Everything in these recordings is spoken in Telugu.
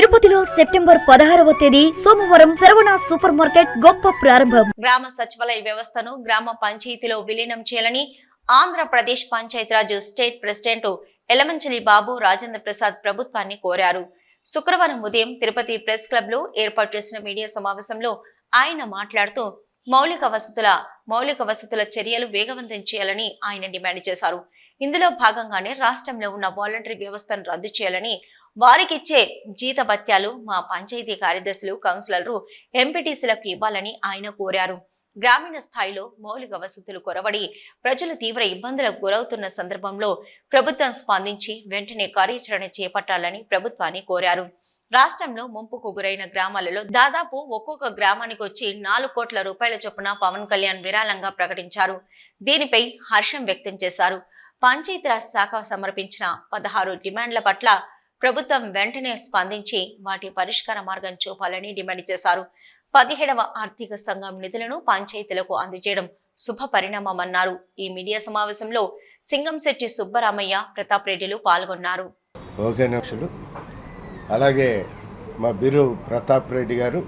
తిరుపతిలో సెప్టెంబర్ పదహారవ తేదీ సోమవారం శరవణ సూపర్ మార్కెట్ గొప్ప ప్రారంభం. గ్రామ సచివాలయ వ్యవస్థను గ్రామ పంచాయతీలో విలీనం చేయాలని ఆంధ్రప్రదేశ్ పంచాయతీరాజ్ స్టేట్ ప్రెసిడెంట్ ఎలమంచలి బాబు రాజేంద్ర ప్రసాద్ ప్రభుత్వాన్ని కోరారు. శుక్రవారం ఉదయం తిరుపతి ప్రెస్ క్లబ్లో ఏర్పాటు చేసిన మీడియా సమావేశంలో ఆయన మాట్లాడుతూ మౌలిక వసతుల మౌలిక వసతుల చర్యలు వేగవంతం చేయాలని ఆయన డిమాండ్ చేశారు. ఇందులో భాగంగానే రాష్ట్రంలో ఉన్న వాలంటరీ వ్యవస్థను రద్దు చేయాలని వారికిచ్చే జీతభత్యాలు మా పంచాయతీ కార్యదర్శులు కౌన్సిలర్లు ఎంపీటీసీలకు ఇవ్వాలని ఆయన కోరారు. గ్రామీణ స్థాయిలో మౌలిక వసతులు కొరవడి ప్రజలు తీవ్ర ఇబ్బందులకు గురవుతున్న సందర్భంలో ప్రభుత్వం స్పందించి వెంటనే కార్యాచరణ చేపట్టాలని ప్రభుత్వాన్ని కోరారు. రాష్ట్రంలో ముంపుకు గురైన గ్రామాలలో దాదాపు ఒక్కొక్క గ్రామానికి వచ్చి నాలుగు కోట్ల రూపాయల చొప్పున పవన్ కళ్యాణ్ విరాళంగా ప్రకటించారు. దీనిపై హర్షం వ్యక్తం చేశారు. పంచాయతీరాజ్ శాఖ సమర్పించిన పదహారు డిమాండ్ల పట్ల ప్రభుత్వం వెంటనే స్పందించి వాటి పరిష్కార మార్గం చూపాలని డిమాండ్ చేశారు. పదిహేడవ ఆర్థిక సంఘం నిధులను పంచాయతీలకు అందజేయడం శుభ పరిణామమన్నారు. ఈ మీడియా సమావేశంలో సింగంశెట్టి సుబ్బరామయ్య ప్రతాప్ రెడ్డిలు పాల్గొన్నారు. అలాగే మా బిరు ప్రతాప్ రెడ్డి గారు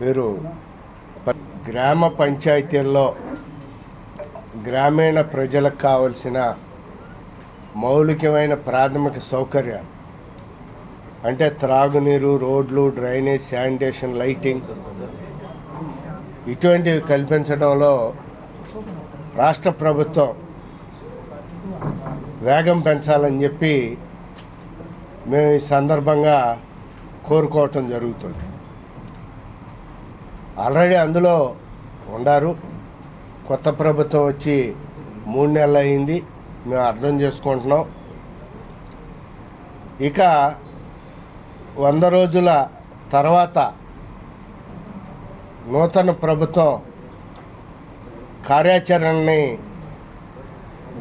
వీరు గ్రామ పంచాయతీల్లో గ్రామీణ ప్రజలకు కావలసిన మౌలికమైన ప్రాథమిక సౌకర్యాలు అంటే త్రాగునీరు రోడ్లు డ్రైనేజ్ శానిటేషన్ లైటింగ్ ఇటువంటివి కల్పించడంలో రాష్ట్ర ప్రభుత్వం వేగం పెంచాలని చెప్పి మేము ఈ సందర్భంగా కోరుకోవటం జరుగుతుంది. ఆల్రెడీ అందులో ఉండారు. కొత్త ప్రభుత్వం వచ్చి మూడు నెలలు అయింది మేము అర్థం చేసుకుంటున్నాం. ఇక వంద రోజుల తర్వాత నూతన ప్రభుత్వం కార్యాచరణని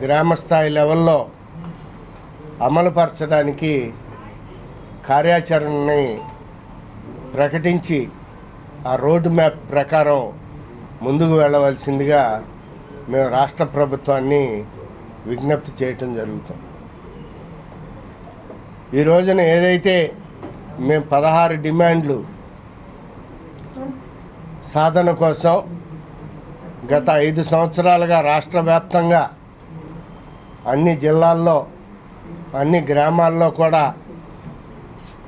గ్రామస్థాయి లెవెల్లో అమలుపరచడానికి కార్యాచరణని ప్రకటించి ఆ రోడ్డు మ్యాప్ ప్రకారం ముందుకు వెళ్ళవలసిందిగా మేము రాష్ట్ర ప్రభుత్వాన్ని విజ్ఞప్తి చేయటం జరుగుతుంది. ఈ రోజున ఏదైతే మేము పదహారు డిమాండ్లు సాధన కోసం గత ఐదు సంవత్సరాలుగా రాష్ట్ర వ్యాప్తంగా అన్ని జిల్లాల్లో అన్ని గ్రామాల్లో కూడా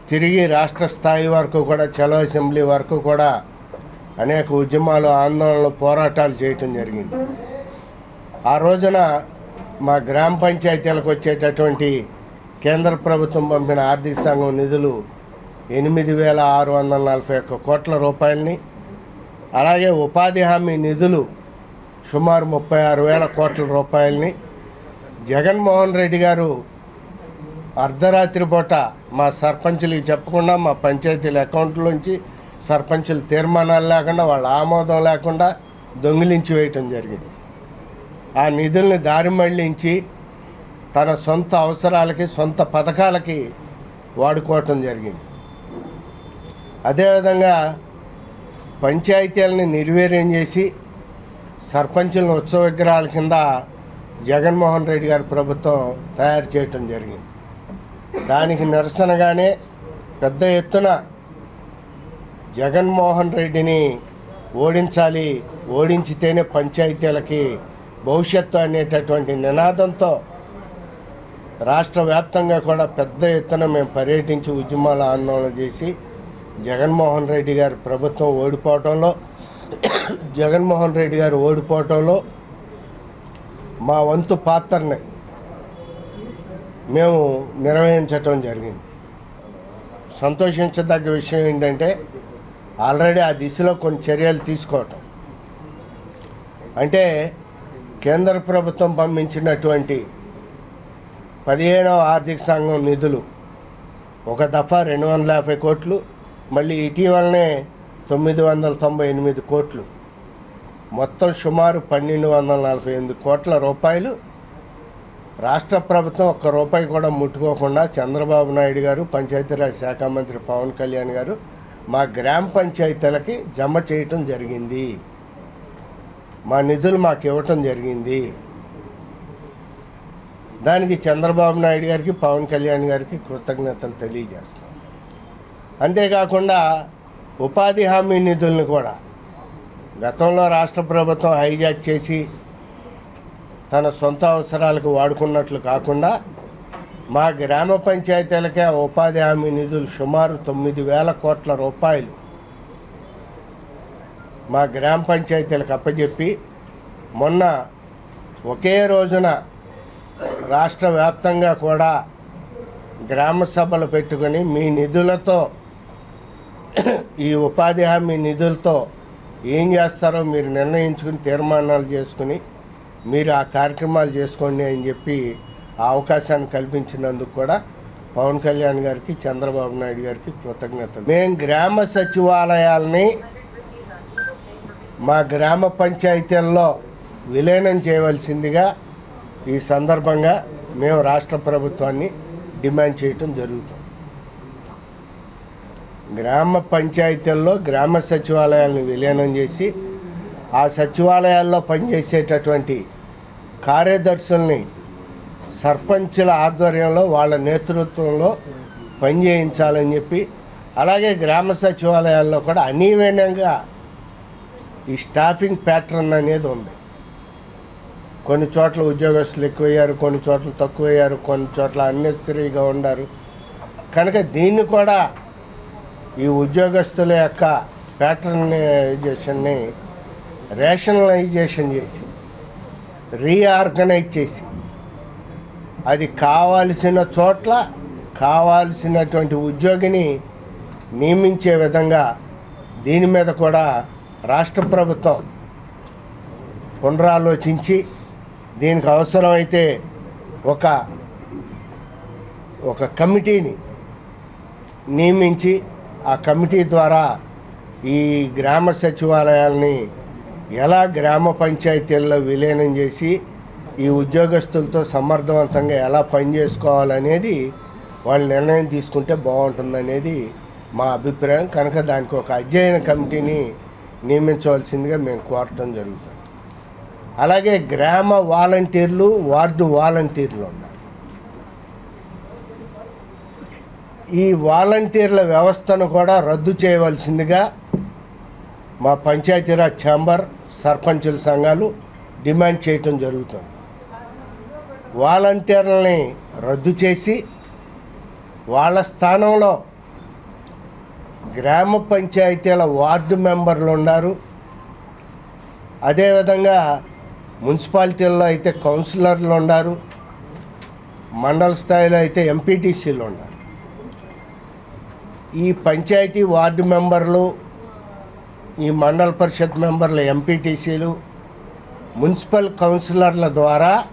తిరిగి రాష్ట్ర స్థాయి వరకు కూడా చలో అసెంబ్లీ వరకు కూడా అనేక ఉద్యమాలు ఆందోళనలు పోరాటాలు చేయటం జరిగింది. ఆ రోజున మా గ్రామ పంచాయతీలకు వచ్చేటటువంటి కేంద్ర ప్రభుత్వం పంపిన ఆర్థిక సంఘం నిధులు ఎనిమిది వేల ఆరు వందల నలభై ఒక్క కోట్ల రూపాయలని అలాగే ఉపాధి హామీ నిధులు సుమారు ముప్పై ఆరు వేల కోట్ల రూపాయలని జగన్మోహన్ రెడ్డి గారు అర్ధరాత్రి పూట మా సర్పంచులకి చెప్పకుండా మా పంచాయతీల అకౌంట్లోంచి సర్పంచుల తీర్మానాలు లేకుండా వాళ్ళ ఆమోదం లేకుండా దొంగిలించి వేయటం జరిగింది. ఆ నిధుల్ని దారి మళ్ళించి తన సొంత అవసరాలకి సొంత పథకాలకి వాడుకోవటం జరిగింది. అదేవిధంగా పంచాయతీలని నిర్వీర్యం చేసి సర్పంచులను ఉత్సవ విగ్రహాల కింద జగన్మోహన్ రెడ్డి గారి ప్రభుత్వం తయారు చేయటం జరిగింది. దానికి నిరసనగానే పెద్ద ఎత్తున జగన్మోహన్ రెడ్డిని ఓడించాలి ఓడించితేనే పంచాయతీలకి భవిష్యత్తు అనేటటువంటి నినాదంతో రాష్ట్ర వ్యాప్తంగా కూడా పెద్ద ఎత్తున మేము పర్యటించి ఉద్యమాల ఆందోళన చేసి జగన్మోహన్ రెడ్డి గారి ప్రభుత్వం ఓడిపోవటంలో జగన్మోహన్ రెడ్డి గారు ఓడిపోవటంలో మా వంతు పాత్రని మేము నిర్వహించటం జరిగింది. సంతోషించదగ్గ విషయం ఏంటంటే ఆల్రెడీ ఆ దిశలో కొన్ని చర్యలు తీసుకోవటం. అంటే కేంద్ర ప్రభుత్వం పంపించినటువంటి పదిహేనవ ఆర్థిక సంఘం నిధులు ఒక దఫా రెండు వందల యాభై కోట్లు మళ్ళీ ఇటీవలనే తొమ్మిది వందల తొంభై ఎనిమిది కోట్లు. మొత్తం సుమారు పన్నెండు వందల నలభై ఎనిమిది కోట్ల రూపాయలు. రాష్ట్ర ప్రభుత్వం ఒక్క రూపాయి కూడా ముట్టుకోకుండా చంద్రబాబు నాయుడు గారు పంచాయతీరాజ్ శాఖ మంత్రి పవన్ కళ్యాణ్ గారు మా గ్రామ పంచాయతీలకి జమ చేయటం జరిగింది. మా నిధులు మాకు ఇవ్వటం జరిగింది. దానికి చంద్రబాబు నాయుడు గారికి పవన్ కళ్యాణ్ గారికి కృతజ్ఞతలు తెలియజేస్తున్నాం. అంతేకాకుండా ఉపాధి హామీ నిధులను కూడా గతంలో రాష్ట్ర ప్రభుత్వం హైజాక్ చేసి తన సొంత అవసరాలకు వాడుకున్నట్లు కాకుండా మా గ్రామ పంచాయతీలకే ఉపాధి హామీ నిధులు సుమారు తొమ్మిది వేల కోట్ల రూపాయలు మా గ్రామ పంచాయతీలకు అప్పజెప్పి మొన్న ఒకే రోజున రాష్ట్ర వ్యాప్తంగా కూడా గ్రామ సభలు పెట్టుకొని మీ నిధులతో ఈ ఉపాధి హామీ నిధులతో ఏం చేస్తారో మీరు నిర్ణయించుకుని తీర్మానాలు చేసుకుని మీరు ఆ కార్యక్రమాలు చేసుకోండి అని చెప్పి ఆ అవకాశాన్ని కల్పించినందుకు కూడా పవన్ కళ్యాణ్ గారికి చంద్రబాబు నాయుడు గారికి కృతజ్ఞతలు. మేము గ్రామ సచివాలయాల్ని మా గ్రామ పంచాయతీల్లో విలీనం చేయవలసిందిగా ఈ సందర్భంగా మేము రాష్ట్ర ప్రభుత్వాన్ని డిమాండ్ చేయటం జరుగుతుంది. గ్రామ పంచాయతీల్లో గ్రామ సచివాలయాలను విలీనం చేసి ఆ సచివాలయాల్లో పనిచేసేటటువంటి కార్యదర్శుల్ని సర్పంచుల ఆధ్వర్యంలో వాళ్ళ నేతృత్వంలో పనిచేయించాలని చెప్పి అలాగే గ్రామ సచివాలయాల్లో కూడా అనీవైనంగా ఈ స్టాఫింగ్ ప్యాటర్న్ అనేది ఉంది. కొన్ని చోట్ల ఉద్యోగస్తులు ఎక్కువయ్యారు కొన్ని చోట్ల తక్కువయ్యారు కొన్ని చోట్ల అన్నెసరీగా ఉండారు. కనుక దీన్ని కూడా ఈ ఉద్యోగస్తుల యొక్క ప్యాటర్నైజేషన్ని రేషనలైజేషన్ చేసి రీఆర్గనైజ్ చేసి అది కావాల్సిన చోట్ల కావాల్సినటువంటి ఉద్యోగిని నియమించే విధంగా దీని మీద కూడా రాష్ట్ర ప్రభుత్వం పునరాలోచించి దీనికి అవసరమైతే ఒక ఒక కమిటీని నియమించి ఆ కమిటీ ద్వారా ఈ గ్రామ సచివాలయాల్ని ఎలా గ్రామ పంచాయతీల్లో విలీనం చేసి ఈ ఉద్యోగస్తులతో సమర్థవంతంగా ఎలా పనిచేసుకోవాలనేది వాళ్ళు నిర్ణయం తీసుకుంటే బాగుంటుందనేది మా అభిప్రాయం. కనుక దానికి ఒక అధ్యయన కమిటీని నియమించవలసిందిగా మేము కోరటం జరుగుతుంది. అలాగే గ్రామ వాలంటీర్లు వార్డు వాలంటీర్లు ఉన్నారు ఈ వాలంటీర్ల వ్యవస్థను కూడా రద్దు చేయవలసిందిగా మా పంచాయతీరాజ్ ఛాంబర్ సర్పంచుల సంఘాలు డిమాండ్ చేయటం జరుగుతుంది. వాలంటీర్లని రద్దు చేసి వాళ్ళ స్థానంలో గ్రామ పంచాయతీల వార్డు మెంబర్లు ఉన్నారు. అదేవిధంగా మున్సిపాలిటీల్లో అయితే కౌన్సిలర్లు ఉన్నారు. మండల స్థాయిలో అయితే ఎంపీటీసీలు ఉన్నారు. ఈ పంచాయతీ వార్డు మెంబర్లు ఈ మండల పరిషత్ మెంబర్లు ఎంపీటీసీలు మున్సిపల్ కౌన్సిలర్ల ద్వారా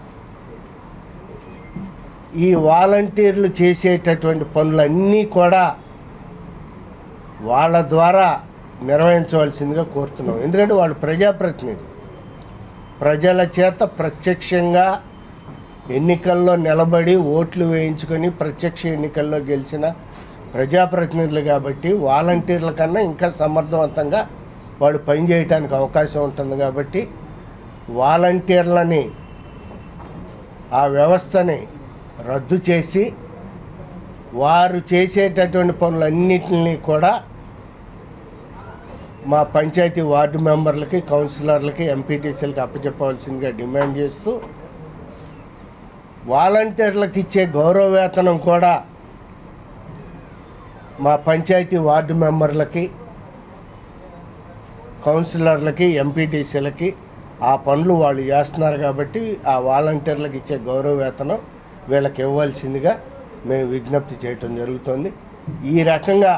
ఈ వాలంటీర్లు చేసేటటువంటి పనులన్నీ కూడా వాళ్ళ ద్వారా నిర్వహించవలసిందిగా కోరుతున్నాం. ఎందుకంటే వాళ్ళు ప్రజాప్రతినిధి. ప్రజల చేత ప్రత్యక్షంగా ఎన్నికల్లో నిలబడి ఓట్లు వేయించుకొని ప్రత్యక్ష ఎన్నికల్లో గెలిచిన ప్రజాప్రతినిధులు కాబట్టి వాలంటీర్ల కన్నా ఇంకా సమర్థవంతంగా వాళ్ళు పనిచేయటానికి అవకాశం ఉంటుంది కాబట్టి వాలంటీర్లని ఆ వ్యవస్థని రద్దు చేసి వారు చేసేటటువంటి పనులన్నింటినీ కూడా మా పంచాయతీ వార్డు మెంబర్లకి కౌన్సిలర్లకి ఎంపీటీసీలకి అప్పచెప్పవలసిందిగా డిమాండ్ చేస్తూ వాలంటీర్లకు ఇచ్చే గౌరవ వేతనం కూడా మా పంచాయతీ వార్డు మెంబర్లకి కౌన్సిలర్లకి ఎంపీటీసీలకి ఆ పనులు వాళ్ళు చేస్తున్నారు కాబట్టి ఆ వాలంటీర్లకు ఇచ్చే గౌరవ వేతనం వీళ్ళకి ఇవ్వాల్సిందిగా మేము విజ్ఞప్తి చేయటం జరుగుతుంది. ఈ రకంగా